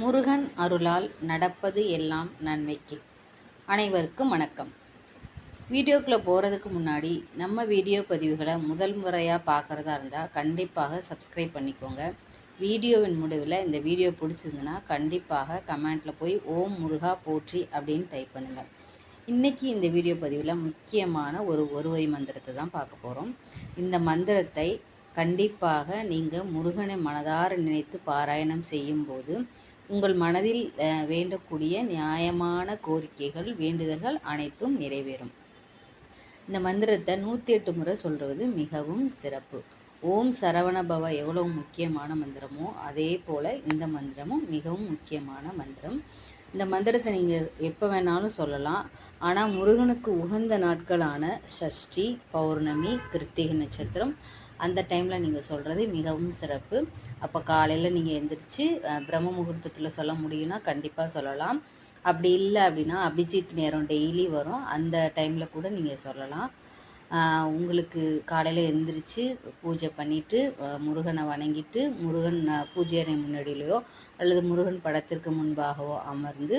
முருகன் அருளால் நடப்பது எல்லாம் நன்மைக்கு. அனைவருக்கும் வணக்கம். வீடியோக்குள்ளே போகிறதுக்கு முன்னாடி நம்ம வீடியோ பதிவுகளை முதல் முறையாக பார்க்குறதா இருந்தால் கண்டிப்பாக சப்ஸ்கிரைப் பண்ணிக்கோங்க. வீடியோவின் முடிவில் இந்த வீடியோ பிடிச்சிருந்துன்னா கண்டிப்பாக கமெண்ட்டில் போய் ஓம் முருகா போற்றி அப்படின்னு டைப் பண்ணுங்கள் இன்றைக்கி இந்த வீடியோ பதிவில் முக்கியமான ஒரு ஒருவரி மந்திரத்தை தான் பார்க்க போகிறோம் இந்த மந்திரத்தை கண்டிப்பாக நீங்கள் முருகனை மனதார நினைத்து பாராயணம் செய்யும்போது உங்கள் மனதில் வேண்டக்கூடிய நியாயமான கோரிக்கைகள் வேண்டுதல்கள் அனைத்தும் நிறைவேறும். இந்த மந்திரத்தை நூற்றி எட்டு முறை சொல்கிறது மிகவும் சிறப்பு. ஓம் சரவணபவ எவ்வளவு முக்கியமான மந்திரமோ அதே போல் இந்த மந்திரமும் மிகவும் முக்கியமான மந்திரம். இந்த மந்திரத்தை நீங்கள் எப்போ வேணாலும் சொல்லலாம். ஆனால் முருகனுக்கு உகந்த நாட்களான சஷ்டி பௌர்ணமி கிருத்திகை நட்சத்திரம் அந்த டைமில் நீங்கள் சொல்கிறது மிகவும் சிறப்பு. அப்போ காலையில் நீங்கள் எந்திரிச்சு பிரம்ம முகூர்த்தத்தில் சொல்ல முடியும்னா கண்டிப்பாக சொல்லலாம். அப்படி இல்லை அப்படின்னா அபிஜித் நேரம் டெய்லி வரும். அந்த டைமில் கூட நீங்கள் சொல்லலாம். உங்களுக்கு காலையில் எழுந்திரிச்சு பூஜை பண்ணிவிட்டு முருகனை வணங்கிட்டு முருகன் பூஜை அறை முன்னாடியிலையோ அல்லது முருகன் படத்திற்கு முன்பாகவோ அமர்ந்து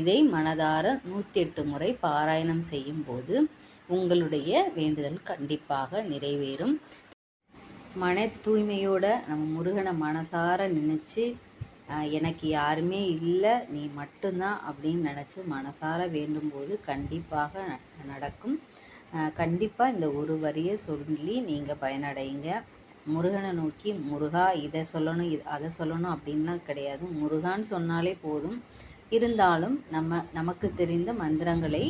இதை மனதார நூற்றி எட்டு முறை பாராயணம் செய்யும்போது உங்களுடைய வேண்டுதல் கண்டிப்பாக நிறைவேறும். மன தூய்மையோட நம்ம முருகனை மனசார நினச்சி எனக்கு யாருமே இல்லை நீ மட்டும்தான் அப்படின்னு நினச்சி மனசார வேண்டும்போது கண்டிப்பாக நடக்கும். கண்டிப்பாக இந்த ஒரு வரியை சொல்லி நீங்கள் பயனடைங்க. முருகனை நோக்கி முருகா இதை சொல்லணும் இது அதை சொல்லணும் அப்படின்லாம் கிடையாது. முருகான்னு சொன்னாலே போதும். இருந்தாலும் நம்ம நமக்கு தெரிந்த மந்திரங்களை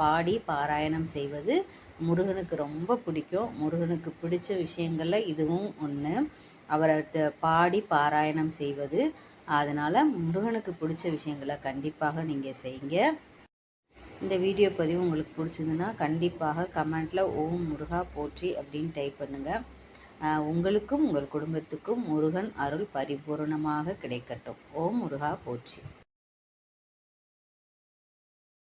பாடி பாராயணம் செய்வது முருகனுக்கு ரொம்ப பிடிக்கும். முருகனுக்கு பிடிச்ச விஷயங்களில் இதுவும் ஒன்று அவரை பாடி பாராயணம் செய்வது. அதனால் முருகனுக்கு பிடிச்ச விஷயங்களை கண்டிப்பாக நீங்கள் செய்யுங்க இந்த வீடியோ பதிவு உங்களுக்கு பிடிச்சதுன்னா கண்டிப்பாக கமெண்ட்டில் ஓம் முருகா போற்றி அப்படின்னு டைப் பண்ணுங்கள் உங்களுக்கும் உங்கள் குடும்பத்துக்கும் முருகன் அருள் பரிபூர்ணமாக கிடைக்கட்டும். ஓம் முருகா போற்றி.